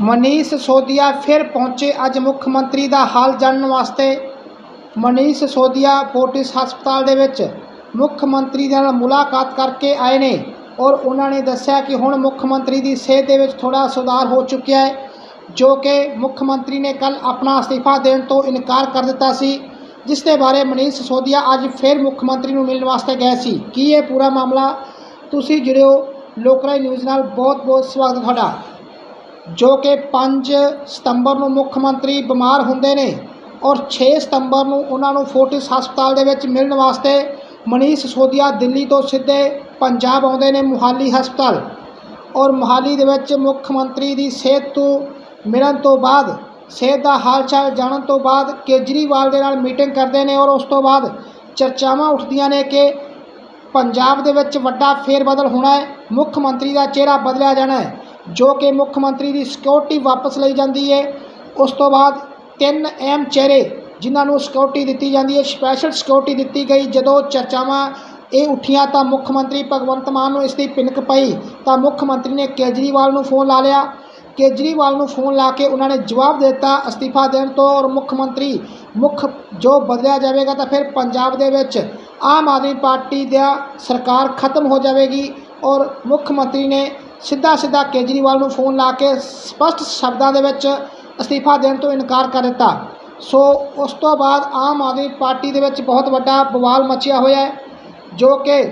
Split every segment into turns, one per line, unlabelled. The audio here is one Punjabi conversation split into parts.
ਮਨੀਸ਼ ਸੋਦੀਆ ਫਿਰ ਪਹੁੰਚੇ ਅੱਜ ਮੁੱਖ ਮੰਤਰੀ ਦਾ ਹਾਲ ਜਾਣਨ ਵਾਸਤੇ। ਮਨੀਸ਼ ਸੋਦੀਆ ਫੋਰਟਿਸ ਹਸਪਤਾਲ ਦੇ ਵਿੱਚ ਮੁੱਖ ਮੰਤਰੀ ਦੇ ਨਾਲ ਮੁਲਾਕਾਤ ਕਰਕੇ ਆਏ ਨੇ ਔਰ ਉਹਨਾਂ ਨੇ ਦੱਸਿਆ ਕਿ ਹੁਣ ਮੁੱਖ ਮੰਤਰੀ ਦੀ ਸਿਹਤ ਦੇ ਵਿੱਚ ਥੋੜਾ ਸੁਧਾਰ ਹੋ ਚੁੱਕਿਆ ਹੈ, ਜੋ ਕਿ ਮੁੱਖ ਮੰਤਰੀ ਨੇ ਕੱਲ ਆਪਣਾ ਅਸਤੀਫਾ ਦੇਣ ਤੋਂ ਇਨਕਾਰ ਕਰ ਦਿੱਤਾ ਸੀ, ਜਿਸ ਦੇ ਬਾਰੇ ਮਨੀਸ਼ ਸੋਦੀਆ ਅੱਜ ਫਿਰ ਮੁੱਖ ਮੰਤਰੀ ਨੂੰ ਮਿਲਣ ਵਾਸਤੇ ਗਏ ਸੀ। ਕੀ ਇਹ ਪੂਰਾ ਮਾਮਲਾ? ਤੁਸੀਂ ਜੁੜਿਓ ਲੋਕਰਾਈ ਨਿਊਜ਼ ਨਾਲ। ਬਹੁਤ ਬਹੁਤ ਸਵਾਗਤ ਤੁਹਾਡਾ। ਜੋ ਕਿ 5 ਸਤੰਬਰ ਨੂੰ ਮੁੱਖ ਮੰਤਰੀ ਬਿਮਾਰ ਹੁੰਦੇ ਨੇ ਔਰ 6 ਸਤੰਬਰ ਨੂੰ ਉਹਨਾਂ ਨੂੰ ਫੋਰਟਿਸ ਹਸਪਤਾਲ ਦੇ ਵਿੱਚ ਮਿਲਣ ਵਾਸਤੇ ਮਨੀਸ਼ ਸੋਦੀਆ ਦਿੱਲੀ ਤੋਂ ਸਿੱਧੇ ਪੰਜਾਬ ਆਉਂਦੇ ਨੇ ਮੁਹਾਲੀ ਹਸਪਤਾਲ। ਔਰ ਮੁਹਾਲੀ ਦੇ ਵਿੱਚ ਮੁੱਖ ਮੰਤਰੀ ਦੀ ਸਿਹਤ ਤੋਂ ਮਿਲਣ ਤੋਂ ਬਾਅਦ, ਸਿਹਤ ਦਾ ਹਾਲ ਚਾਲ ਜਾਣਨ ਤੋਂ ਬਾਅਦ ਕੇਜਰੀਵਾਲ ਦੇ ਨਾਲ ਮੀਟਿੰਗ ਕਰਦੇ ਨੇ ਔਰ ਉਸ ਤੋਂ ਬਾਅਦ ਚਰਚਾਵਾਂ ਉੱਠਦੀਆਂ ਨੇ ਕਿ ਪੰਜਾਬ ਦੇ ਵਿੱਚ ਵੱਡਾ ਫੇਰਬਦਲ ਹੋਣਾ ਹੈ, ਮੁੱਖ ਮੰਤਰੀ ਦਾ ਚਿਹਰਾ ਬਦਲਿਆ ਜਾਣਾ ਹੈ। ਜੋ ਕਿ ਮੁੱਖ ਮੰਤਰੀ ਦੀ ਸਿਕਿਉਰਿਟੀ ਵਾਪਸ ਲਈ ਜਾਂਦੀ ਹੈ। ਉਸ ਤੋਂ ਬਾਅਦ ਤਿੰਨ ਅਹਿਮ ਚਿਹਰੇ ਜਿਨ੍ਹਾਂ ਨੂੰ ਸਿਕਿਉਰਿਟੀ ਦਿੱਤੀ ਜਾਂਦੀ ਹੈ ਸਪੈਸ਼ਲ ਸਿਕਿਉਰਿਟੀ ਦਿੱਤੀ ਗਈ। ਜਦੋਂ ਚਰਚਾਵਾਂ ਇਹ ਉੱਠੀਆਂ ਤਾਂ ਮੁੱਖ ਮੰਤਰੀ ਭਗਵੰਤ ਮਾਨ ਨੂੰ ਇਸ ਦੀ ਪਿਨਕ ਪਈ, ਤਾਂ ਮੁੱਖ ਮੰਤਰੀ ਨੇ ਕੇਜਰੀਵਾਲ ਨੂੰ ਫੋਨ ਲਾ ਲਿਆ। ਕੇਜਰੀਵਾਲ ਨੂੰ ਫੋਨ ਲਾ ਕੇ ਉਹਨਾਂ ਨੇ ਜਵਾਬ ਦਿੱਤਾ ਅਸਤੀਫਾ ਦੇਣ ਤੋਂ ਔਰ ਮੁੱਖ ਮੰਤਰੀ ਮੁੱਖ ਜੋ ਬਦਲਿਆ ਜਾਵੇਗਾ ਤਾਂ ਫਿਰ ਪੰਜਾਬ ਦੇ ਵਿੱਚ ਆਮ ਆਦਮੀ ਪਾਰਟੀ ਦਾ ਸਰਕਾਰ ਖਤਮ ਹੋ ਜਾਵੇਗੀ ਔਰ ਮੁੱਖ ਮੰਤਰੀ ਨੇ ਸਿੱਧਾ ਸਿੱਧਾ ਕੇਜਰੀਵਾਲ ਨੂੰ ਫੋਨ ਲਾ ਕੇ ਸਪਸ਼ਟ ਸ਼ਬਦਾਂ ਦੇ ਵਿੱਚ ਅਸਤੀਫਾ ਦੇਣ ਤੋਂ ਇਨਕਾਰ ਕਰ ਦਿੱਤਾ। ਸੋ ਉਸ ਤੋਂ ਬਾਅਦ ਆਮ ਆਦਮੀ ਪਾਰਟੀ ਦੇ ਵਿੱਚ ਬਹੁਤ ਵੱਡਾ ਬਵਾਲ ਮਚਿਆ ਹੋਇਆ ਹੈ, ਜੋ ਕਿ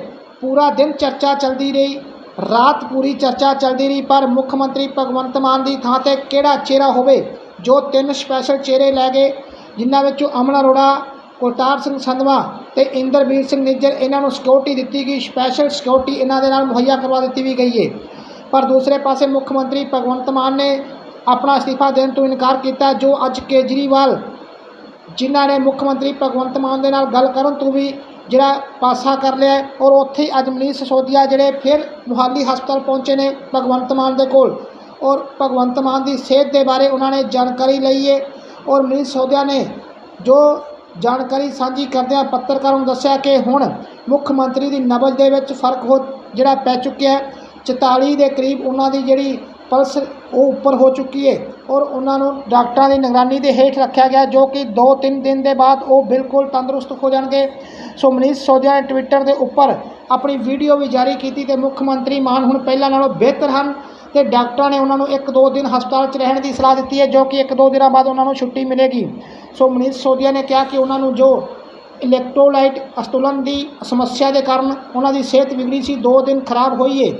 ਪੂਰਾ ਦਿਨ ਚਰਚਾ ਚੱਲਦੀ ਰਹੀ, ਰਾਤ ਪੂਰੀ ਚਰਚਾ ਚੱਲਦੀ ਰਹੀ, ਪਰ ਮੁੱਖ ਮੰਤਰੀ ਭਗਵੰਤ ਮਾਨ ਦੀ ਥਾਂ ਤੇ ਕਿਹੜਾ ਚਿਹਰਾ ਹੋਵੇ, ਜੋ ਤਿੰਨ ਸਪੈਸ਼ਲ ਚਿਹਰੇ ਲੈ ਗਏ, ਜਿਨ੍ਹਾਂ ਵਿੱਚੋਂ ਅਮਨ ਅਰੋੜਾ, ਕੁਲਤਾਰ ਸਿੰਘ ਸੰਧਵਾ ਤੇ ਇੰਦਰਬੀਰ ਸਿੰਘ ਨਿੱਜਰ, ਇਹਨਾਂ ਨੂੰ ਸਿਕਿਉਰਿਟੀ ਦਿੱਤੀ ਗਈ ਸਪੈਸ਼ਲ ਸਿਕਿਉਰਿਟੀ ਇਹਨਾਂ ਦੇ ਨਾਲ ਮੁਹੱਈਆ ਕਰਵਾ ਦਿੱਤੀ ਵੀ ਗਈ ਹੈ ਪਰ ਦੂਸਰੇ ਪਾਸੇ ਮੁੱਖ ਮੰਤਰੀ ਭਗਵੰਤ ਮਾਨ ਨੇ ਆਪਣਾ ਅਸਤੀਫਾ ਦੇਣ ਤੋਂ ਇਨਕਾਰ ਕੀਤਾ, ਜੋ ਅੱਜ ਕੇਜਰੀਵਾਲ, ਜਿਨ੍ਹਾਂ ਨੇ ਮੁੱਖ ਮੰਤਰੀ ਭਗਵੰਤ ਮਾਨ ਦੇ ਨਾਲ ਗੱਲ ਕਰਨ ਤੋਂ ਵੀ ਜਿਹੜਾ ਪਾਸਾ ਕਰ ਲਿਆ ਔਰ ਉੱਥੇ ਹੀ ਅੱਜ ਮਨੀਸ਼ ਸਿਸੋਦੀਆ ਜਿਹੜੇ ਫਿਰ ਮੁਹਾਲੀ ਹਸਪਤਾਲ ਪਹੁੰਚੇ ਨੇ ਭਗਵੰਤ ਮਾਨ ਦੇ ਕੋਲ ਔਰ ਭਗਵੰਤ ਮਾਨ ਦੀ ਸਿਹਤ ਦੇ ਬਾਰੇ ਉਹਨਾਂ ਨੇ ਜਾਣਕਾਰੀ ਲਈ ਹੈ ਔਰ ਮਨੀਸ਼ ਸੋਦੀਆ ਨੇ ਜੋ ਜਾਣਕਾਰੀ ਸਾਂਝੀ ਕਰਦਿਆਂ ਪੱਤਰਕਾਰਾਂ ਨੂੰ ਦੱਸਿਆ ਕਿ ਹੁਣ ਮੁੱਖ ਮੰਤਰੀ ਦੀ ਨਬਜ਼ ਦੇ ਵਿੱਚ ਫ਼ਰਕ ਹੋ ਜਿਹੜਾ ਪੈ ਚੁੱਕਿਆ ਹੈ 44 ਦੇ ਕਰੀਬ ਉਹਨਾਂ ਦੀ ਜਿਹੜੀ ਪਲਸ ਉਹ ਉੱਪਰ ਹੋ ਚੁੱਕੀ ਹੈ ਔਰ ਉਹਨਾਂ ਨੂੰ ਡਾਕਟਰਾਂ ਦੀ ਨਿਗਰਾਨੀ ਦੇ ਹੇਠ ਰੱਖਿਆ ਗਿਆ ਜੋ ਕਿ 2-3 ਦਿਨ ਦੇ ਬਾਅਦ ਉਹ ਬਿਲਕੁਲ ਤੰਦਰੁਸਤ ਹੋ ਜਾਣਗੇ। ਸੋ ਮਨੀਸ਼ ਸੋਦੀਆ ਨੇ ਟਵਿੱਟਰ ਦੇ ਉੱਪਰ ਆਪਣੀ ਵੀਡੀਓ ਵੀ ਜਾਰੀ ਕੀਤੀ ਤੇ ਮੁੱਖ ਮੰਤਰੀ ਮਾਨ ਹੁਣ ਪਹਿਲਾਂ ਨਾਲੋਂ ਬਿਹਤਰ ਹਨ ਤੇ ਡਾਕਟਰਾਂ ਨੇ ਉਹਨਾਂ ਨੂੰ 1-2 ਦਿਨ ਹਸਪਤਾਲ 'ਚ ਰਹਿਣ ਦੀ ਸਲਾਹ ਦਿੱਤੀ ਹੈ ਜੋ ਕਿ 1-2 ਦਿਨਾਂ ਬਾਅਦ ਉਹਨਾਂ ਨੂੰ ਛੁੱਟੀ ਮਿਲੇਗੀ। ਸੋ ਮਨੀਸ਼ ਸੋਦੀਆ ਨੇ ਕਿਹਾ ਕਿ ਉਹਨਾਂ ਨੂੰ ਜੋ ਇਲੈਕਟ੍ਰੋਲਾਈਟ ਅਸਤੁਲਨ ਦੀ ਸਮੱਸਿਆ ਦੇ ਕਾਰਨ ਉਹਨਾਂ ਦੀ ਸਿਹਤ ਵਿਗੜੀ ਸੀ 2 ਦਿਨ ਖਰਾਬ ਹੋਈ ਹੈ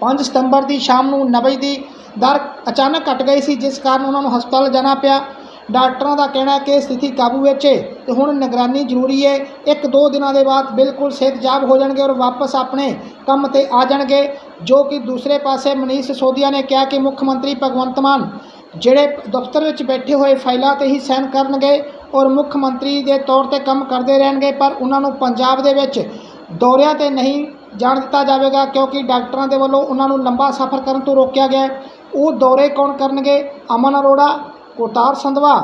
5 ਸਤੰਬਰ ਦੀ ਸ਼ਾਮ ਨੂੰ ਨਬਜ਼ ਦੀ ਦਰ ਅਚਾਨਕ ਘਟ ਗਈ ਸੀ, ਜਿਸ ਕਾਰਨ ਉਹਨਾਂ ਨੂੰ ਹਸਪਤਾਲ ਜਾਣਾ ਪਿਆ। ਡਾਕਟਰਾਂ ਦਾ ਕਹਿਣਾ ਕਿ ਸਥਿਤੀ ਕਾਬੂ ਵਿੱਚ ਹੈ ਤੇ ਹੁਣ ਨਿਗਰਾਨੀ ਜ਼ਰੂਰੀ ਹੈ। ਇੱਕ ਦੋ ਦਿਨਾਂ ਦੇ ਬਾਅਦ ਬਿਲਕੁਲ ਸਿਹਤਯਾਬ ਹੋ ਜਾਣਗੇ ਔਰ ਵਾਪਸ ਆਪਣੇ ਕੰਮ ਤੇ ਆ ਜਾਣਗੇ, ਜੋ ਕਿ ਦੂਸਰੇ ਪਾਸੇ ਮਨੀਸ਼ ਸਿਸੋਦੀਆ ਨੇ ਕਿਹਾ ਕਿ ਮੁੱਖ ਮੰਤਰੀ ਭਗਵੰਤ ਮਾਨ ਜਿਹੜੇ ਦਫ਼ਤਰ ਵਿੱਚ ਬੈਠੇ ਹੋਏ ਫਾਈਲਾਂ ਤੇ ਹੀ ਸਾਈਨ ਕਰਨਗੇ ਔਰ ਮੁੱਖ ਮੰਤਰੀ ਦੇ ਤੌਰ ਤੇ ਕੰਮ ਕਰਦੇ ਰਹਿਣਗੇ, ਪਰ ਉਹਨਾਂ ਨੂੰ ਪੰਜਾਬ ਦੇ ਵਿੱਚ ਦੌਰਿਆਂ ਤੇ ਨਹੀਂ ਜਾਣ ਦਿੱਤਾ ਜਾਵੇਗਾ ਕਿਉਂਕਿ ਡਾਕਟਰਾਂ ਦੇ ਵੱਲੋਂ ਉਹਨਾਂ ਨੂੰ ਲੰਬਾ ਸਫ਼ਰ ਕਰਨ ਤੋਂ ਰੋਕਿਆ ਗਿਆ ਉਹ ਦੌਰੇ ਕੌਣ ਕਰਨਗੇ? ਅਮਨ ਅਰੋੜਾ ਕੋਤਾਰ ਸੰਧਵਾ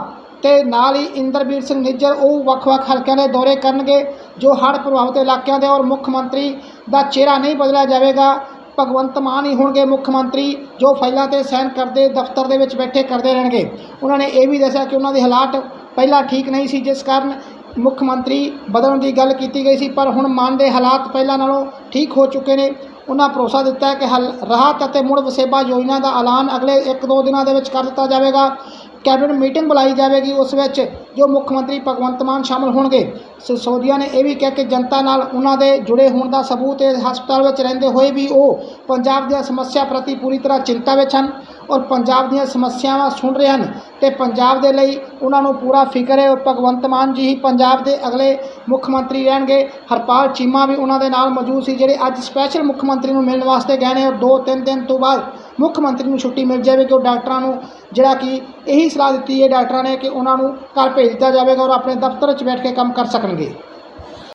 ਤੇ ਨਾਲ ਹੀ ਇੰਦਰਬੀਰ ਸਿੰਘ ਨਿੱਜਰ, ਉਹ ਵੱਖ-ਵੱਖ ਹਲਕਿਆਂ ਦੇ ਦੌਰੇ ਕਰਨਗੇ ਜੋ ਹੜ੍ਹ ਪ੍ਰਭਾਵਿਤ ਇਲਾਕਿਆਂ ਦੇ ਔਰ ਮੁੱਖ ਮੰਤਰੀ ਦਾ ਚਿਹਰਾ ਨਹੀਂ ਬਦਲਿਆ ਜਾਵੇਗਾ। ਭਗਵੰਤ ਮਾਨ ਹੀ ਹੋਣਗੇ ਮੁੱਖ ਮੰਤਰੀ, ਜੋ ਫਾਈਲਾਂ ਤੇ ਸਾਈਨ ਕਰਦੇ, ਦਫ਼ਤਰ ਦੇ ਵਿੱਚ ਬੈਠੇ ਕਰਦੇ ਰਹਿਣਗੇ। ਉਹਨਾਂ ਨੇ ਇਹ ਵੀ ਦੱਸਿਆ ਕਿ ਉਹਨਾਂ ਦੇ ਹਾਲਾਤ ਪਹਿਲਾਂ ਠੀਕ ਨਹੀਂ ਸੀ, ਜਿਸ ਕਾਰਨ ਮੁੱਖ ਮੰਤਰੀ ਬਦਲਣ ਦੀ ਗੱਲ ਕੀਤੀ ਗਈ ਸੀ, ਪਰ ਹੁਣ ਮਨ ਦੇ ਹਾਲਾਤ ਪਹਿਲਾਂ ਨਾਲੋਂ ਠੀਕ ਹੋ ਚੁੱਕੇ ਨੇ। ਉਹਨਾਂ ਭਰੋਸਾ ਦਿੱਤਾ ਹੈ ਕਿ ਹਲ ਰਾਹਤ ਅਤੇ ਮੁੜ ਵਸੇਬਾ ਯੋਜਨਾ ਦਾ ਐਲਾਨ ਅਗਲੇ 1-2 ਦਿਨਾਂ ਦੇ ਵਿੱਚ ਕਰ ਦਿੱਤਾ ਜਾਵੇਗਾ। ਕੈਬਨਿਟ ਮੀਟਿੰਗ ਬੁਲਾਈ ਜਾਵੇਗੀ, ਉਸ ਵਿੱਚ ਜੋ ਮੁੱਖ ਮੰਤਰੀ ਭਗਵੰਤ ਮਾਨ ਸ਼ਾਮਲ ਹੋਣਗੇ। ਸਿਸੋਦੀਆ ਨੇ ਇਹ ਵੀ ਕਿਹਾ ਕਿ ਜਨਤਾ ਨਾਲ ਉਹਨਾਂ ਦੇ ਜੁੜੇ ਹੋਣ ਦਾ ਸਬੂਤ ਹੈ ਹਸਪਤਾਲ ਵਿੱਚ ਰਹਿੰਦੇ ਹੋਏ ਵੀ ਉਹ ਪੰਜਾਬ ਦੀਆਂ ਸਮੱਸਿਆ ਪ੍ਰਤੀ ਪੂਰੀ ਤਰ੍ਹਾਂ ਚਿੰਤਾ ਵਿੱਚ ਹਨ ਔਰ ਪੰਜਾਬ ਦੀਆਂ ਸਮੱਸਿਆਵਾਂ ਸੁਣ ਰਹੇ ਹਨ ਤੇ ਪੰਜਾਬ ਦੇ ਲਈ ਉਹਨਾਂ ਨੂੰ ਪੂਰਾ ਫਿਕਰ ਹੈ ਔਰ ਭਗਵੰਤ ਮਾਨ ਜੀ ਹੀ ਪੰਜਾਬ ਦੇ ਅਗਲੇ ਮੁੱਖ ਮੰਤਰੀ ਰਹਿਣਗੇ। ਹਰਪਾਲ ਚੀਮਾ ਵੀ ਉਹਨਾਂ ਦੇ ਨਾਲ ਮੌਜੂਦ ਸੀ, ਜਿਹੜੇ ਅੱਜ ਸਪੈਸ਼ਲ ਮੁੱਖ ਮੰਤਰੀ ਨੂੰ ਮਿਲਣ ਵਾਸਤੇ ਗਏ ਨੇ ਔਰ 2-3 ਦਿਨ ਤੋਂ ਬਾਅਦ ਮੁੱਖ ਮੰਤਰੀ ਨੂੰ ਛੁੱਟੀ ਮਿਲ ਜਾਵੇਗੀ ਉਹ ਡਾਕਟਰਾਂ ਨੂੰ ਜਿਹੜਾ ਕਿ ਇਹੀ ਸਲਾਹ ਦਿੱਤੀ ਹੈ ਡਾਕਟਰਾਂ ਨੇ ਕਿ ਉਹਨਾਂ ਨੂੰ ਘਰ ਭੇਜ ਦਿੱਤਾ ਜਾਵੇਗਾ ਔਰ ਆਪਣੇ ਦਫ਼ਤਰ 'ਚ ਬੈਠ ਕੇ ਕੰਮ ਕਰ ਸਕਣਗੇ।